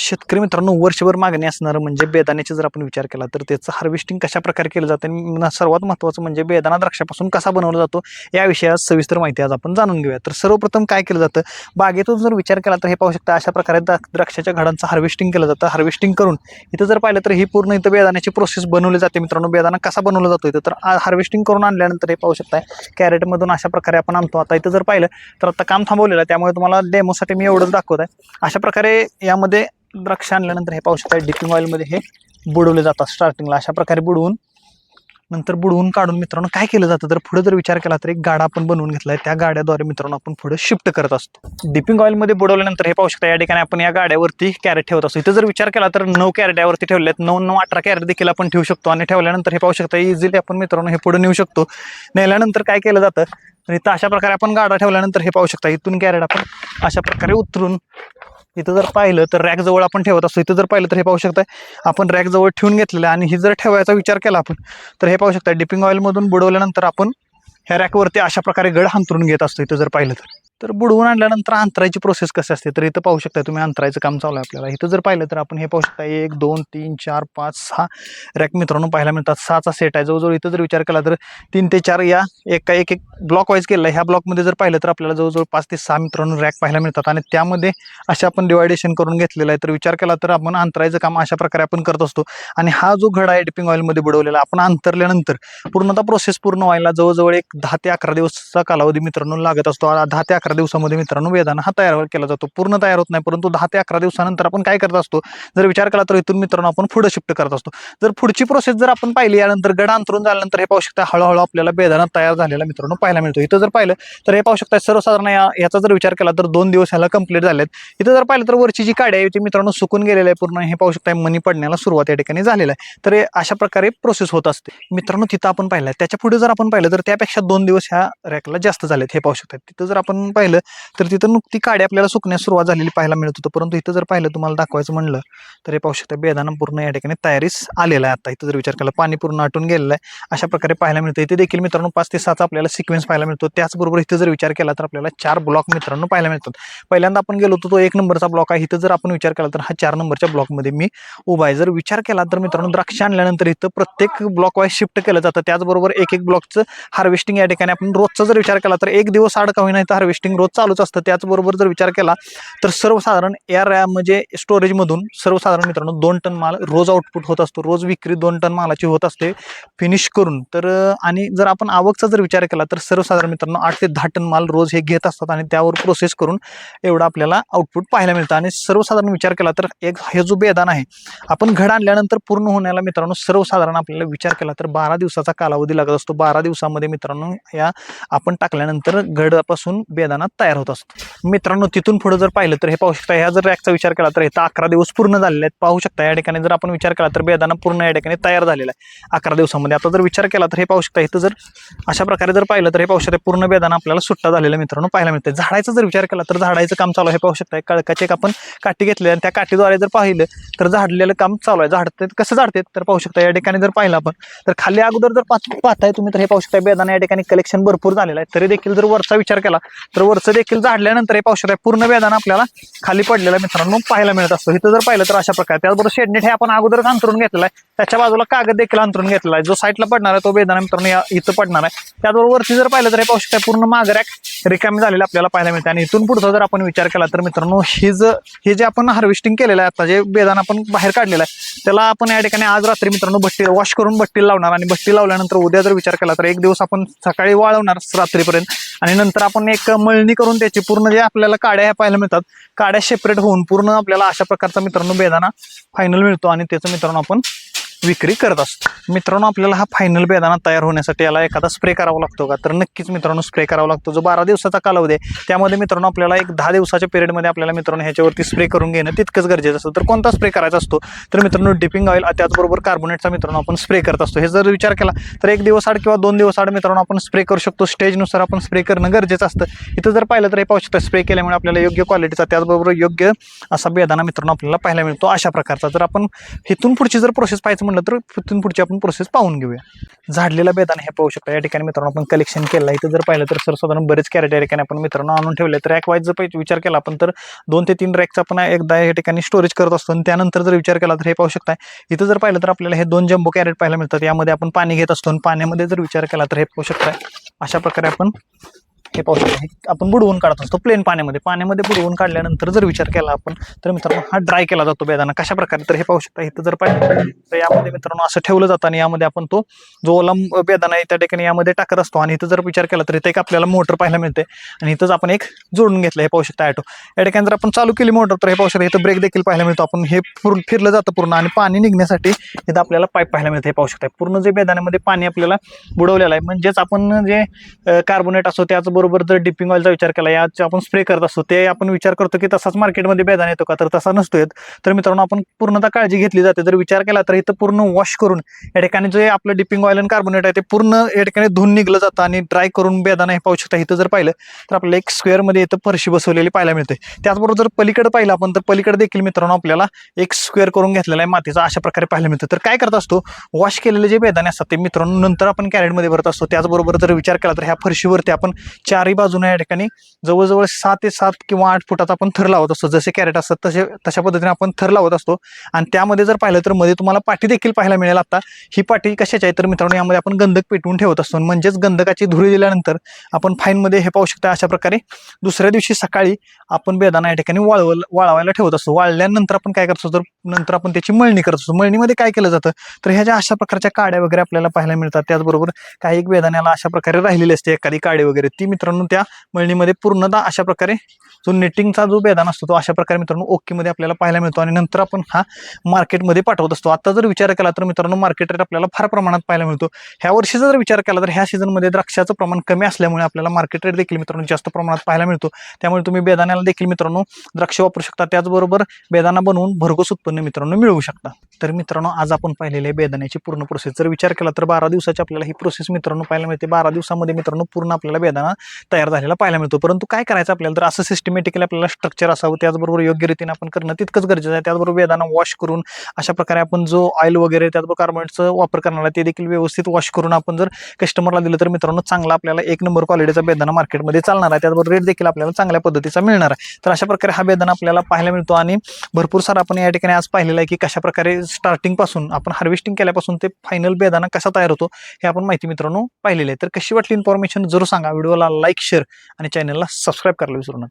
शेतकरी मित्रांनो वर्षभर मागणी असणारं म्हणजे बेदाण्याचे जर आपण विचार केला तर त्याचं हार्वेस्टिंग कशा प्रकारे केलं जातं आणि सर्वात महत्त्वाचं म्हणजे बेदाना द्राक्षापासून कसा बनवला जातो या विषयात सविस्तर माहिती आज आपण जाणून घेऊया तर सर्वप्रथम काय केलं जातं? बागेतून जर विचार केला तर हे पाहू शकता अशा प्रकारे द्राक्षाच्या घडांचं हार्वेस्टिंग केलं जातं. हार्वेस्टिंग करून इथं जर पाहिलं तर ही पूर्ण इथं बेदाण्याची प्रोसेस बनवली जाते मित्रांनो. बेदाना कसा बनवला जातो इथं? तर हार्वेस्टिंग करून आणल्यानंतर हे पाहू शकता कॅरेटमधून अशा प्रकारे आपण आणतो. आता इथं जर पाहिलं तर आता काम थांबवलेलं आहे. त्यामुळे तुम्हाला डेमोसाठी मी एवढंच दाखवत आहे अशा प्रकारे यामध्ये द्राक्ष आणल्यानंतर हे पाहू शकता डिपिंग ऑइलमध्ये हे बुडवले जातात स्टार्टिंगला अशा प्रकारे बुडवून नंतर बुडवून काढून मित्रांनो काय केलं जातं? तर पुढे जर विचार केला तर एक गाडा आपण बनवून घेतला आहे त्या गाड्याद्वारे मित्रांनो आपण पुढे शिफ्ट करत असतो. डिपिंग ऑइलमध्ये बुडवल्यानंतर हे पाहू शकता या ठिकाणी आपण या गाड्यावरती कॅरेट ठेवत असतो. इथं जर विचार केला तर नऊ कॅरेट्यावरती ठेवले आहेत नऊ नऊ अठरा कॅरेट देखील आपण ठेवू शकतो. आणि ठेवल्यानंतर हे पाहू शकता इझिली आपण मित्रांनो हे पुढे नेऊ शकतो. नेल्यानंतर काय केलं जातं? तर इथं अशा प्रकारे आपण गाडा ठेवल्यानंतर हे पाहू शकता इथून कॅरेट आपण अशा प्रकारे उतरून इथं जर पाहिलं तर रॅक जवळ आपण ठेवत असतो. इथं जर पाहिलं तर हे पाहू शकता आपण रॅक जवळ ठेवून घेतलेलं आणि हे जर ठेवायचा विचार केला आपण तर हे पाहू शकता डिपिंग ऑइलमधून बुडवल्यानंतर आपण ह्या रॅकवरती अशा प्रकारे गड हांतरून घेत असतो इथं जर पाहिलं तर. तर बुडवून आणल्यानंतर अंतरायची प्रोसेस कशी असते? तर इथं पाहू शकता तुम्ही अंतरायचं काम चालू आहे आपल्याला. इथं जर पाहिलं तर आपण हे पाहू शकता एक दोन तीन चार पाच सहा रॅक मित्रांनो पाहायला मिळतात. सहाचा सेट आहे. जवळजवळ इथं जर विचार केला तर तीन ते चार या एका एक एक ब्लॉक वाईज केला आहे. ह्या ब्लॉकमध्ये जर पाहिलं तर आपल्याला जवळजवळ पाच ते सहा मित्रांनो रॅक पाहायला मिळतात. आणि त्यामध्ये अशा आपण डिवायडेशन करून घेतलेलं आहे. तर विचार केला तर आपण अंतरायचं काम अशा प्रकारे आपण करत असतो. आणि हा जो घडा आहे डिपिंग ऑइलमध्ये बुडवलेला आपण अंतरल्यानंतर पूर्णतः प्रोसेस पूर्ण व्हायला जवळजवळ एक दहा ते अकरा दिवसचा कालावधी मित्रांनो लागत असतो. आ- दहा ते अकरा अकरा दिवसामध्ये मित्रांनो वेदाना हा तयार केला जातो. पूर्ण तयार होत नाही परंतु दहा ते अकरा दिवसानंतर आपण काय करत असतो? जर विचार केला तर इथून मित्रांनो आपण पुढे शिफ्ट करत असतो. जर पुढची प्रोसेस जर आपण पाहिली यानंतर गड अंतरून झाल्यानंतर हे पाहू शकता हळूहळू आपल्याला बेदाना तयार झालेला मित्रांनो पाहायला मिळतो. इथं जर पाहिलं तर हे पाहू शकता सर्वसाधारण या याचा जर विचार केला तर दोन दिवस ह्याला कंप्लीट झालेत. इथं जर पाहिलं तर वरची जी काडी आहे ती मित्रांनो सुकून गेलेली आहे पूर्ण. हे पाहू शकता मनी पडण्याला सुरुवात या ठिकाणी झालेला आहे. तर अशा प्रकारे प्रोसेस होत असते. मित्रांनो तिथं आपण पाहिलं त्याच्या पुढे जर आपण पाहिलं तर त्यापेक्षा दोन दिवस ह्या रॅकला जास्त झालेत. हे पाहू शकतात तिथं जर आपण पाहिलं तर तिथं नुकती काडी आपल्याला सुकण्यास सुरुवात झालेली पाहायला मिळत होतं. परंतु इथं जर पाहिलं तुम्हाला दाखवायचं म्हणलं तर हे पाहू शकता बेदाना पूर्ण या ठिकाणी तयारीस आलेला आहे आता. इथं जर विचार केला पाणी पूर्ण आटून गेलेलं आहे. अशा प्रकारे पाहायला मिळतं. इथे देखील मित्रांनो पाच ते सात आपल्याला सिक्वेन्स पाहायला मिळतो. त्याचबरोबर इथं जर विचार केला तर आपल्याला चार ब्लॉक मित्रांनो पाहायला मिळतात. पहिल्यांदा आपण गेलो होतो तो एक नंबरचा ब्लॉक आहे. इथं जर आपण विचार केला तर हा चार नंबरच्या ब्लॉकमध्ये मी उभा आहे. जर विचार केला तर मित्रांनो द्राक्ष आणल्यानंतर इथं प्रत्येक ब्लॉक वाईज शिफ्ट केलं जातं. त्याचबरोबर एक एक ब्लॉकचं हार्वेस्टिंग या ठिकाणी आपण रोजचा जर विचार केला तर एक दिवस आड का होईना इथं हार्वेस्टिंग रोज चालूच असतं. त्याचबरोबर जर विचार केला तर सर्वसाधारण या रॅम म्हणजे स्टोरेजमधून सर्वसाधारण मित्रांनो दोन टन माल रोज आउटपुट होत असतो. रोज विक्री दोन टन मालाची होत असते. फिनिश करून तर आणि जर आपण आवकचा जर विचार केला तर सर्वसाधारण मित्रांनो आठ ते दहा टन माल रोज हे घेत असतात आणि त्यावर प्रोसेस करून एवढं आपल्याला आउटपुट पाहायला मिळतं. आणि सर्वसाधारण विचार केला तर एक हे जो बेदान आहे आपण घड आणल्यानंतर पूर्ण होण्याला मित्रांनो सर्वसाधारण आपल्याला विचार केला तर बारा दिवसाचा कालावधी लागत असतो. बारा दिवसामध्ये मित्रांनो या आपण टाकल्यानंतर घडापासून बेदाना तयार होत असतो. मित्रांनो तिथून पुढे जर पाहिलं तर हे पाहू शकता ह्या जर रॅकचा विचार केला तर इथं अकरा दिवस पूर्ण झालेले आहेत. पाहू शकता या ठिकाणी जर आपण विचार केला तर बेदाना पूर्ण या ठिकाणी तयार झालेला आहे. अकरा दिवसामध्ये. आता जर विचार केला तर हे पाहू शकता इथं जर अशा प्रकारे जर पाहिलं तर हे पाहू शकता पूर्ण बेदाना आपल्याला सुट्टा झालेला मित्रांनो पाहायला मिळते झाडायचा जर विचार केला तर झाडायचं काम चालू आहे. हे पाहू शकता कळकाचे एक आपण काठी घेतली आणि त्या काठीद्वारे जर पाहिलं तर झाडलेलं काम चालू आहे. झाडते कसं झाडते तर पाहू शकता या ठिकाणी जर पाहिलं आपण तर खाली अगोदर जर पाहताय तुम्ही तर हे पाहू शकता बेदाना या ठिकाणी कलेक्शन भरपूर झालेलं आहे. तरी देखील जर वरचा विचार केला तर तर वरचं देखील झाडल्यानंतर हे पावसाळ्यात पूर्ण बेदाना आपल्याला खाली पडलेला मित्रांनो. पाहायला मिळत असतो. इथं जर पाहिलं तर अशा प्रकारे. त्याचबरोबर शेडनेट हे आपण अगोदरच अंतरून घेतलेला आहे. त्याच्या बाजूला कागद देखील अंतरून घेतलेला आहे. जो साईडला पडणार आहे तो बेदाना मित्रांनो इथं पडणार आहे. त्याचबरोबर वरती जर पाहिलं तर हे पाहू पूर्ण मागऱ्याक रिकामी झालेलं आपल्याला पाहायला मिळते. आणि इथून पुढचा जर आपण विचार केला तर मित्रांनो हे ज हे जे आपण हार्वेस्टिंग केलेलं आहे आता जे बेदान आपण बाहेर काढलेलं आहे त्याला आपण या ठिकाणी आज रात्री मित्रांनो भट्टी वॉश करून भट्टी लावणार. आणि भट्टी लावल्यानंतर उद्या जर विचार केला तर एक दिवस आपण सकाळी वाळवणार रात्रीपर्यंत. आणि नंतर आपण एक मळणी करून त्याची पूर्ण जे आपल्याला काड्या ह्या पाहायला मिळतात काड्या सेपरेट होऊन पूर्ण आपल्याला अशा प्रकारचा मित्रांनो बेदाना फायनल मिळतो आणि त्याचं मित्रांनो आपण विक्री करत असतो. मित्रांनो आपल्याला हा फायनल बेदाना तयार होण्यासाठी याला एखादा स्प्रे करावा लागतो का? तर नक्कीच मित्रांनो स्प्रे करावा लागतो. जो बारा दिवसाचा कालावधी आहे त्यामध्ये मित्रांनो आपल्याला एक दहा दिवसाच्या पिरियडमध्ये आपल्याला मित्रांनो ह्याच्यावरती स्प्रे करून घेणं तितकंच गरजेचं असतं. तर कोणता स्प्रे करायचा असतो? तर मित्रांनो डिपिंग ऑइल त्याचबरोबर कार्बोनेटचा मित्रांनो आपण स्प्रे करत असतो. हे जर विचार केला तर एक दिवस आड किंवा दोन दिवस आड मित्रांनो आपण स्प्रे करू शकतो. स्टेजनुसार आपण स्प्रे करणं गरजेचं असतं. इथं जर पाहिलं तर हे पाहू शकतं स्प्रे केल्यामुळे आपल्याला योग्य क्वालिटीचा त्याचबरोबर योग्य असा बेदाना मित्रांनो आपल्याला पाहायला मिळतो. अशा प्रकारचा जर आपण इथून पुढची जर प्रोसेस पाहायचं म्हटलं तर तिथून पुढची आपण प्रोसेस पाहून घेऊया. झाडलेला बेदाना हे पाहू शकता. या ठिकाणी मित्रांनो आपण कलेक्शन केलं इथं जर पाहिलं तर सर्वसाधारण बरेच कॅरेट या ठिकाणी आपण मित्रांनो आणून ठेवले तर रॅक वाईज जर पाहिजे विचार केला आपण तर दोन ते तीन रॅकचा आपण एकदा या ठिकाणी स्टोरेज करत असतो. आणि त्यानंतर जर विचार केला तर हे पाहू शकता इथं जर पाहिलं तर आपल्याला हे दोन जम्बो कॅरेट पाहायला मिळतात. यामध्ये आपण पाणी घेत असतो. आणि पाण्यामध्ये जर विचार केला तर हे पाहू शकता अशा प्रकारे आपण हे पाहू शकता हे आपण बुडवून काढत असतो प्लेन पाण्यामध्ये. पाण्यामध्ये बुडवून काढल्यानंतर जर विचार केला आपण तर मित्रांनो हा ड्राय केला जातो बेदाना कशा प्रकारे? तर हे पाहू शकता इथं जर पाहिजे तर यामध्ये मित्रांनो असं ठेवलं जातं आणि यामध्ये आपण तो जो ओला बेदाना आहे त्या ठिकाणी यामध्ये टाकत असतो. आणि इथं जर विचार केला तर इथं एक आपल्याला मोटर पाहायला मिळते आणि इथंच आपण एक जोडून घेतलं हे पाहू शकता ॲटो या ठिकाणी जर आपण चालू केली मोटर तर हे पाहू शकता इथं ब्रेक देखील पाहायला मिळतो. आपण हे पूर्ण फिरलं जातं पूर्ण आणि पाणी निघण्यासाठी इथं आपल्याला पाईप पाहायला मिळतं हे पाहू शकता. पूर्ण जे बेदाण्यामध्ये पाणी आपल्याला बुडवलेलं आहे म्हणजेच आपण जे कार्बोनेट असतो त्याचबरोबर जर डिपिंग ऑइलचा विचार केला याचा आपण स्प्रे करत असतो ते आपण विचार करतो की तसाच मार्केटमध्ये बेदान येतो का? तर तसा नसतो येत तर मित्रांनो आपण पूर्णतः काळजी घेतली जाते. जर विचार केला तर इथं पूर्ण वॉश करून या ठिकाणी जे आपलं डिपिंग ऑइल आणि कार्बोनेट आहे ते पूर्ण या ठिकाणी धुवून निघलं जातं आणि ड्राय करून बेदाना हे पाहू शकता. इथं जर पाहिलं तर आपल्याला एक स्क्वेअरमध्ये इथं फरशी बसवलेली पाहायला मिळते. त्याचबरोबर जर पलीकडे पाहिलं आपण तर पलीकडे देखील मित्रांनो आपल्याला एक स्क्वेअर करून घेतलेला आहे मातीचा अशा प्रकारे पाहायला मिळतं. तर काय करत असतो वॉश केलेले जे बेदाने असतात ते मित्रांनो नंतर आपण कॅरेटमध्ये भरत असतो. त्याचबरोबर जर विचार केला तर ह्या फरशीवरती आपण चारही बाजूने या ठिकाणी जवळजवळ सहा ते सात किंवा आठ फुटाचा आपण थर लावत असतो. जसे कॅरेट असतात तसे तशा पद्धतीने आपण थर लावत असतो. आणि त्यामध्ये जर पाहिलं तर मध्ये तुम्हाला पाठी देखील पाहायला मिळेल आता. ही पाठी कशाची आहे? तर मित्रांनो यामध्ये आपण गंधक पेटवून ठेवत असतो. म्हणजेच गंधकाची धुरी दिल्यानंतर आपण फाईनमध्ये हे पाहू शकता अशा प्रकारे दुसऱ्या दिवशी सकाळी आपण बेदाना या ठिकाणी वाळव वाळवायला ठेवत असतो. वाळल्यानंतर आपण काय करतो तर नंतर आपण त्याची मळणी करत असतो. मळणीमध्ये काय केलं जातं? तर ह्या ज्या अशा प्रकारच्या काड्या वगैरे आपल्याला पाहायला मिळतात त्याचबरोबर काही एक बेदाण्याला अशा प्रकारे राहिलेली असते. एखादी काडी वगैरे ती मित्रांनो त्या मळणीमध्ये पूर्णतः अशा प्रकारे जो नेटिंगचा जो बेदाना असतो तो अशा प्रकारे मित्रांनो ओकेमध्ये आपल्याला पाहायला मिळतो. आणि नंतर आपण हा मार्केटमध्ये पाठवत असतो. आता जर विचार केला तर मित्रांनो मार्केट रेट आपल्याला फार प्रमाणात पाहायला मिळतो. ह्या वर्षीचा जर विचार केला तर ह्या सीझनमध्ये द्राक्षाचं प्रमाण कमी असल्यामुळे आपल्याला मार्केट रेट देखील मित्रांनो जास्त प्रमाणात पाहायला मिळतो. त्यामुळे तुम्ही बेदाण्याला देखील मित्रांनो द्राक्ष वापरू शकता. त्याचबरोबर बेदाना बनवून भरघोस उत्पन्न मित्रांनो मिळवू शकता. तर मित्रांनो आज आपण पाहिलेले आहे बेदाण्याची पूर्ण प्रोसेस जर विचार केला तर बारा दिवसाची आपल्याला ही प्रोसेस मित्रांनो पाहायला मिळते. बारा दिवसामध्ये मित्रांनो पूर्ण आपल्याला बेदाना तयार झालेला पाहायला मिळतो. परंतु काय करायचं आपल्याला? तर असं सिस्टमॅटिकली आपल्याला स्ट्रक्चर असावं त्याचबरोबर योग्य रीतीने आपण करणं तितकंच गरजेचं आहे. त्याचबरोबर बेदाना वॉश करून अशा प्रकारे आपण जो ऑइल वगैरे त्याचबरोबर कार्बोनेटचा वापर करणार आहे ते देखील व्यवस्थित वॉश करून आपण जर कस्टमरला दिलं तर मित्रांनो चांगला आपल्याला एक नंबर क्वालिटीचा बेदाना मार्केटमध्ये चालणार आहे. त्याचबरोबर रेट देखील आपल्याला चांगल्या पद्धतीचा मिळणार आहे. तर अशा प्रकारे हा बेदाना आपल्याला पाहायला मिळतो आणि भरपूर सारा आपण या ठिकाणी आज पाहिलेलं आहे की कशा प्रकारे स्टार्टिंगपासून आपण हार्वेस्टिंग केल्यापासून ते फायनल बेदाना कसा तयार होतो हे आपण माहिती मित्रांनो पाहिलेली आहे. तर कशी वाटली इन्फॉर्मेशन जरूर सांगा. व्हिडिओला लाईक शेअर आणि चॅनलला सबस्क्राईब करायला विसरू नका.